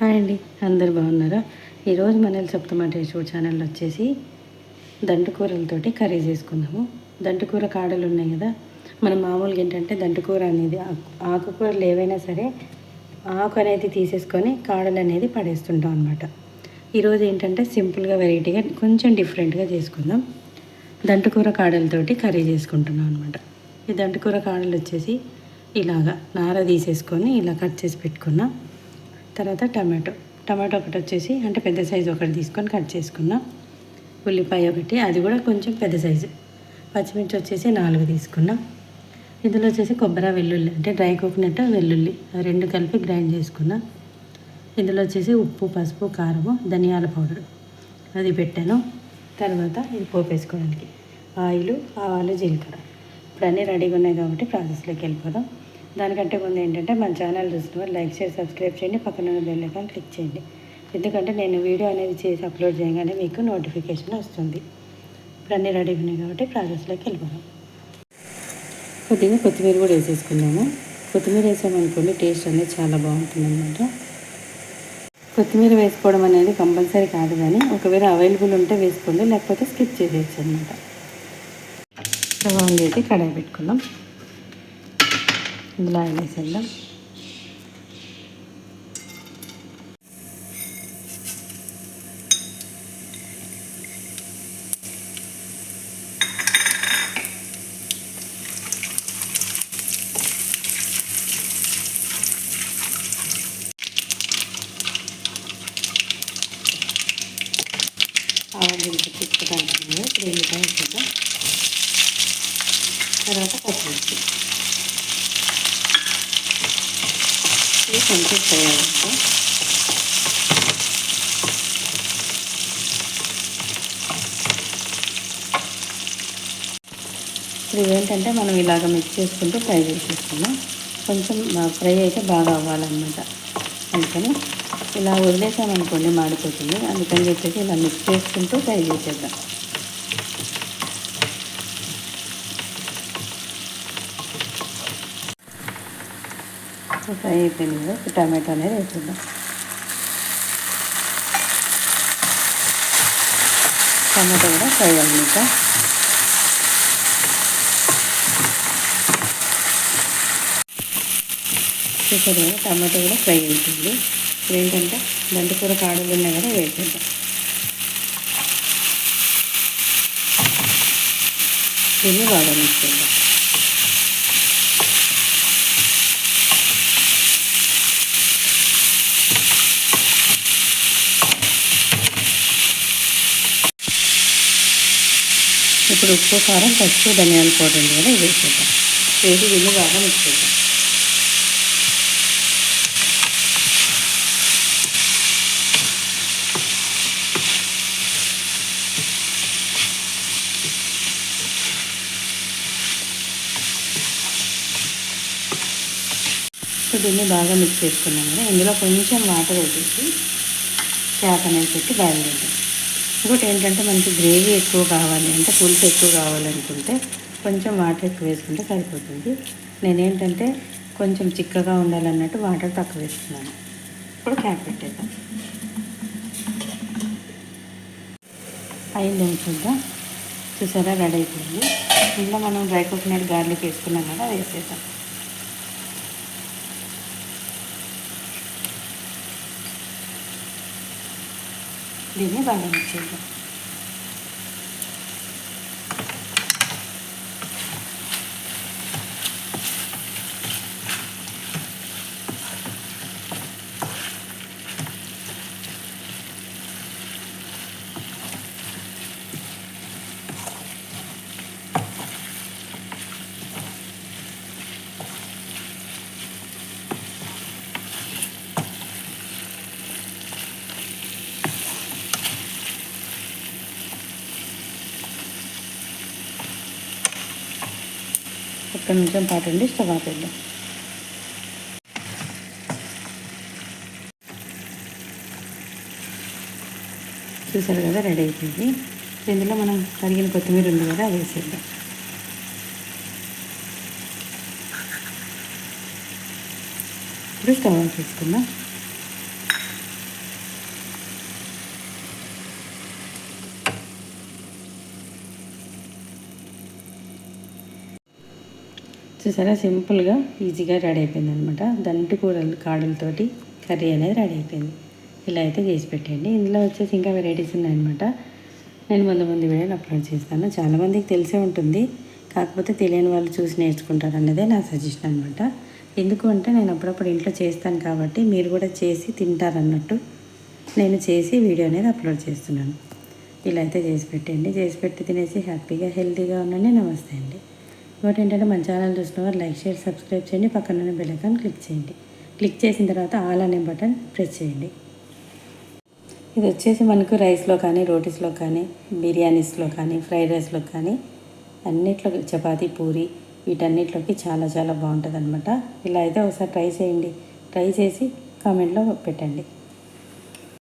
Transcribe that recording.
Hi అండి అందరు బాగున్నారా? ఈరోజు మన సప్తమ టేస్ట్ ఛానల్ వచ్చేసి దంటుకూరలతోటి కర్రీ చేసుకుందాము. దంటుకూర కాడలు ఉన్నాయి కదా మనం మామూలుగా ఏంటంటే దంటుకూర అనేది ఆకు- ఆకుకూరలు ఏవైనా సరే ఆకు అనేది తీసేసుకొని కాడలు అనేది పడేస్తుంటాం అనమాట ఈరోజు ఏంటంటే సింపుల్గా వెరైటీగా కొంచెం డిఫరెంట్గా చేసుకుందాం. దంటుకూర కాడలతోటి కర్రీ చేసుకుంటున్నాం అనమాట ఈ దంటుకూర కాడలు వచ్చేసి ఇలాగా నార తీసేసుకొని ఇలా కట్ చేసి పెట్టుకున్నాం. తర్వాత టమాటో. టమాటో ఒకటి వచ్చేసి అంటే పెద్ద సైజు ఒకటి తీసుకొని కట్ చేసుకున్నాం. ఉల్లిపాయ ఒకటి అది కూడా కొంచెం పెద్ద సైజు. పచ్చిమిర్చి వచ్చేసి నాలుగు తీసుకున్నాం. ఇందులో వచ్చేసి కొబ్బరి వెల్లుల్లి అంటే డ్రై కోకోనట్ వెల్లుల్లి రెండు కలిపి గ్రైండ్ చేసుకున్నాం. ఇందులో వచ్చేసి ఉప్పు పసుపు కారము ధనియాల పౌడర్. అది పెట్టాను. తర్వాత ఇది పోపు వేసుకోవడానికి ఆయిల్ ఆవాలు జీలకర్ర. ఇప్పుడు అన్నీ రెడీగా ఉన్నాయి కాబట్టి ప్రాసెస్లోకి వెళ్ళిపోదాం. దానికంటే ముందు ఏంటంటే మన ఛానల్ చూసినవారు లైక్ చేసి సబ్స్క్రైబ్ చేయండి. పక్కన ఉన్న బెల్ ఐకాన్ క్లిక్ చేయండి. ఎందుకంటే నేను వీడియో అనేది చేసి అప్లోడ్ చేయగానే మీకు నోటిఫికేషన్ వస్తుంది. ఇప్పుడు అన్నీ రెడీ ఉన్నాయి కాబట్టి ప్రాసెస్లోకి వెళ్ళిపోదాం. కొద్దిగా కొత్తిమీర కూడా వేసేసుకున్నాము కొత్తిమీర వేసామనుకోండి టేస్ట్ అనేది చాలా బాగుంటుంది అనమాట కొత్తిమీర వేసుకోవడం అనేది కంపల్సరీ కాదు కానీ ఒకవేళ అవైలబుల్ ఉంటే వేసుకోండి లేకపోతే స్కిప్ చేసేయచ్చు అనమాట స్టవ్ ఆన్ చేసి కడాయి పెట్టుకుందాం. ఇందులో ఆయిల్ వేసేద్దాం ఆవాలు దించి తిప్పుకోవడానికి ఇప్పుడు ఎల్లిపాయ వేసేద్దాం తర్వాత పచ్చిమిర్చి ఇది కొంచెం ఫ్రై ఇప్పుడు ఏంటంటే మనం ఇలాగ మిక్స్ చేసుకుంటూ ఫ్రై చేసేసుకున్నాం కొంచెం ఫ్రై అయితే బాగా అవ్వాలన్నమాట. అందుకని ఇలా వదిలేసామనుకోండి మాడిపోతుంది. అందుకని చెప్పేసి ఇలా మిక్స్ చేసుకుంటూ ఫ్రై చేసేద్దాం. ఫ్రై అయిపోయింది కదా ఇప్పుడు టమాటో అనేది వేసేద్దాం టమాటో కూడా ఫ్రై అన్నమాట చూసారు కదా టమాటో కూడా ఫ్రై అవుతుంది ఇప్పుడు ఏంటంటే దంటకూర కాడలు ఉన్నాయి కదా వేసేద్దాం దీన్ని బాగా మిక్స్ చేద్దాం ఇప్పుడు ఉప్పు కారం పసుపు ధనియాల పౌడర్ ఉంది కదా ఇది వేసేద్దాం వేసి దీన్ని బాగా మిక్స్ చేద్దాం. దీన్ని బాగా మిక్స్ చేసుకున్నాం కదా ఇందులో కొంచెం వాటర్ వేసేసి చేప అనేది పెట్టి బాయిల్ చేద్దాం. ఇంకోటి ఏంటంటే మనకి గ్రేవీ ఎక్కువ కావాలి అంటే పులుసు ఎక్కువ కావాలనుకుంటే కొంచెం వాటర్ ఎక్కువ వేసుకుంటే సరిపోతుంది. నేనేంటంటే కొంచెం చిక్కగా ఉండాలన్నట్టు వాటర్ తక్కువ వేస్తున్నాను ఇప్పుడు క్యాప్ పెట్టేద్దాం. అయింది చూద్దాం. చూసారా రెడీ అయిపోయింది. ఇందులో మనం డ్రై కోకోనట్ గార్లిక్ వేసుకున్నాం కదా వేసేద్దాం. దీన్ని బాగా మిక్స్ చేద్దాం ఒక్క నిమిషం పాటండి స్టవ్ ఆపేద్దాం చూసారు కదా రెడీ అయిపోయింది. ఇందులో మనం కరిగిన కొత్తిమీర ఉంది కదా అది వేసేద్దాం. ఇప్పుడు స్టవ్ ఆన్ చేసుకుందాం. చూసారా? సింపుల్గా ఈజీగా రెడీ అయిపోయింది అనమాట దంటి కూరలు కాడలతోటి కర్రీ అనేది రెడీ అయిపోయింది. ఇలా అయితే చేసి పెట్టండి ఇందులో వచ్చేసి ఇంకా వెరైటీస్ ఉన్నాయన్నమాట. నేను ముందు ముందు వీడియోని అప్లోడ్ చేస్తాను. చాలామందికి తెలిసే ఉంటుంది. కాకపోతే తెలియని వాళ్ళు చూసి నేర్చుకుంటారు అన్నదే నా సజెషన్ అనమాట ఎందుకు అంటే నేను అప్పుడప్పుడు ఇంట్లో చేస్తాను కాబట్టి మీరు కూడా చేసి తింటారన్నట్టు నేను చేసి వీడియో అనేది అప్లోడ్ చేస్తున్నాను. ఇలా అయితే చేసి పెట్టండి చేసి పెట్టి తినేసి హ్యాపీగా హెల్తీగా ఉండండి. నమస్తే అండి. ఇంకోటి ఏంటంటే మన ఛానల్ చూసిన వారు లైక్ షేర్ సబ్స్క్రైబ్ చేయండి పక్కన బెల్ ఐకాన్ క్లిక్ చేయండి. క్లిక్ చేసిన తర్వాత ఆల్ అనే బటన్ ప్రెస్ చేయండి. ఇది వచ్చేసి మనకు రైస్లో కానీ రోటీస్లో కానీ బిర్యానీస్లో కానీ ఫ్రైడ్ రైస్లో కానీ అన్నిట్లో చపాతి పూరి వీటన్నిటిలోకి చాలా చాలా బాగుంటుంది అనమాట ఇలా అయితే ఒకసారి ట్రై చేయండి. ట్రై చేసి కామెంట్లో పెట్టండి.